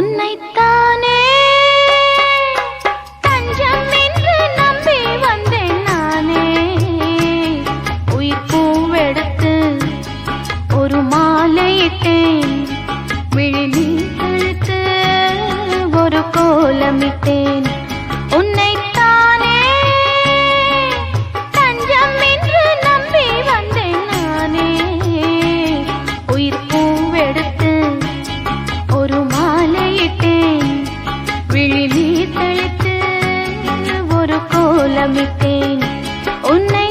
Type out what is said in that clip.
உன்னைத்தானே. தஞ்சம் என்று நம்பி வந்தேன் நானே. உயிர் பூவெடுத்து ஒரு மாலையிட்டேன் விழி கழுத்து ஒரு கோலமிட்டேன். வழி தழைத்து ஒரு கோலமிட்டேன். உன்னை